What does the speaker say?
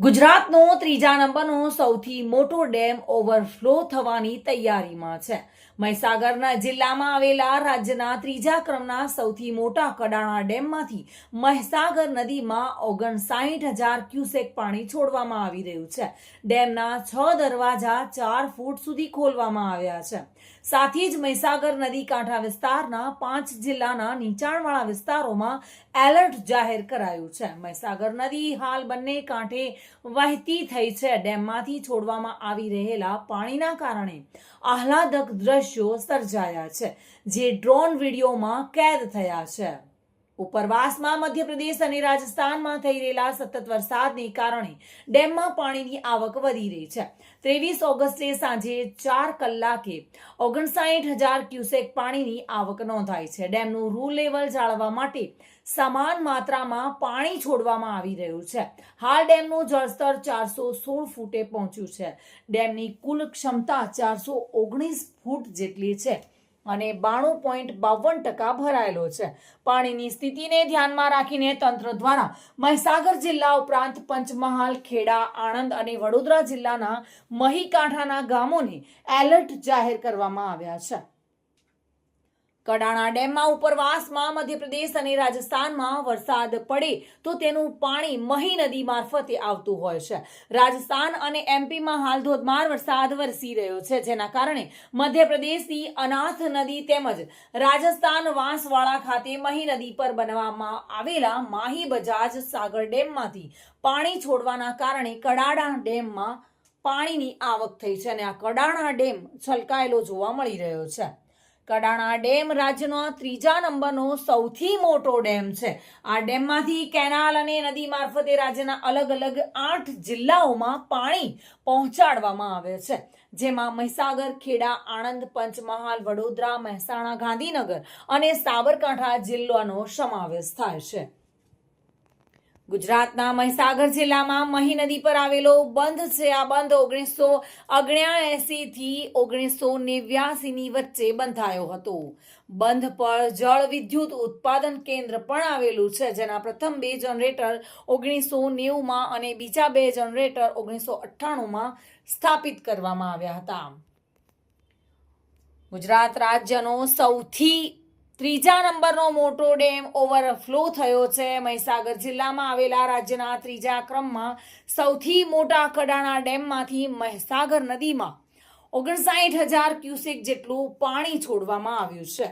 ગુજરાતનો ત્રીજા નંબરનો સૌથી મોટો ડેમ ઓવરફ્લો થવાની તૈયારીમાં છે. મહીસાગરના જિલ્લામાં આવેલા રાજ્યના ત્રીજા ક્રમના સૌથી મોટા કડાણા ડેમમાંથી મહીસાગર નદીમાં ઓગણસાઠ હજાર ક્યુસેક પાણી છોડવામાં આવી રહ્યું છે. ડેમના છ દરવાજા ચાર ફૂટ સુધી ખોલવામાં આવ્યા છે. સાથે જ મહીસાગર નદી કાંઠા વિસ્તારના પાંચ જિલ્લાના નીચાણવાળા વિસ્તારોમાં એલર્ટ જાહેર કરાયું છે. મહીસાગર નદી હાલ બંને કાંઠે વહેતી થઈ છે. ડેમમાંથી છોડવામાં આવી રહેલા પાણીના કારણે આહલાદક દ્રશ્યો સર્જાયા છે, જે ડ્રોન વિડીયોમાં કેદ થયા છે. ઉપરવાસમાં મધ્યપ્રદેશ અને રાજસ્થાનમાં થઈ રહેલા સતત વરસાદને કારણે ડેમમાં પાણીની આવક વધી રહી છે. ત્રેવીસ ઓગસ્ટે સાંજે ચાર કલાકે ઓગણસાઠ હજાર ક્યુસેક પાણીની આવક નોંધાઈ છે. ડેમનું રૂ લેવલ જાળવવા માટે સમાન માત્રામાં પાણી છોડવામાં આવી રહ્યું છે. હાલ ડેમનું જળસ્તર ચારસો સોળ ફૂટે પહોંચ્યું છે. ડેમની કુલ ક્ષમતા ચારસો ઓગણીસ ફૂટ જેટલી છે. અને બાણું પોઈન્ટ બાવન ટકા ભરાયેલો છે. પાણીની સ્થિતિને ધ્યાનમાં રાખીને તંત્ર દ્વારા મહીસાગર જિલ્લા ઉપરાંત પંચમહાલ, ખેડા, આણંદ અને વડોદરા જિલ્લાના મહીકાંઠાના ગામોને એલર્ટ જાહેર કરવામાં આવ્યા છે. કડાણા ડેમમાં ઉપરવાસમાં મધ્યપ્રદેશ અને રાજસ્થાનમાં વરસાદ પડે તો તેનું પાણી મહી નદી મારફતે આવતું હોય છે. રાજસ્થાન અને એમપીમાં હાલ ધોધમાર વરસાદ વરસી રહ્યો છે, જેના કારણે મધ્યપ્રદેશની અનાથ નદી તેમજ રાજસ્થાન વાંસવાડા ખાતે મહી નદી પર બનાવવામાં આવેલા માહી બજાજ સાગર ડેમમાંથી પાણી છોડવાના કારણે કડાણા ડેમમાં પાણીની આવક થઈ છે અને આ કડાણા ડેમ છલકાયેલો જોવા મળી રહ્યો છે. કડાણા ડેમ રાજ્યનો ત્રીજા નંબરનો સૌથી મોટો ડેમ છે. આ ડેમમાંથી કેનાલ અને નદી મારફતે રાજ્યના અલગ અલગ આઠ જિલ્લાઓમાં પાણી પહોંચાડવામાં આવે છે. જેમાં મહીસાગર, ખેડા, આણંદ, પંચમહાલ, વડોદરા, મહેસાણા, ગાંધીનગર અને સાબરકાંઠા જિલ્લાનો સમાવેશ થાય છે. ગુજરાતના મહીસાગર જિલ્લામાં મહી નદી પર આવેલો બંધ છે આ બંધ ઓગણીસો ઓગણ્યાએસી થી ઓગણીસો નેવ્યાસીની વચ્ચે બંધાયો હતો. બંધ પર જળ વિદ્યુત ઉત્પાદન કેન્દ્ર પણ આવેલું છે, જેના પ્રથમ બે જનરેટર ઓગણીસો નેવુંમાં અને બીજા બે જનરેટર ઓગણીસો અઠ્ઠાણુંમાં સ્થાપિત કરવામાં આવ્યા હતા. ગુજરાત રાજ્યનો સૌથી ત્રીજા નંબરનો મોટો ડેમ ઓવરફ્લો થયો છે. મહીસાગર જિલ્લામાં આવેલા રાજ્યના ત્રીજા ક્રમમાં સૌથી મોટા કડાણા ડેમમાંથી મહીસાગર નદીમાં ઓગણસાઠ હજાર ક્યુસેક જેટલું પાણી છોડવામાં આવ્યું છે.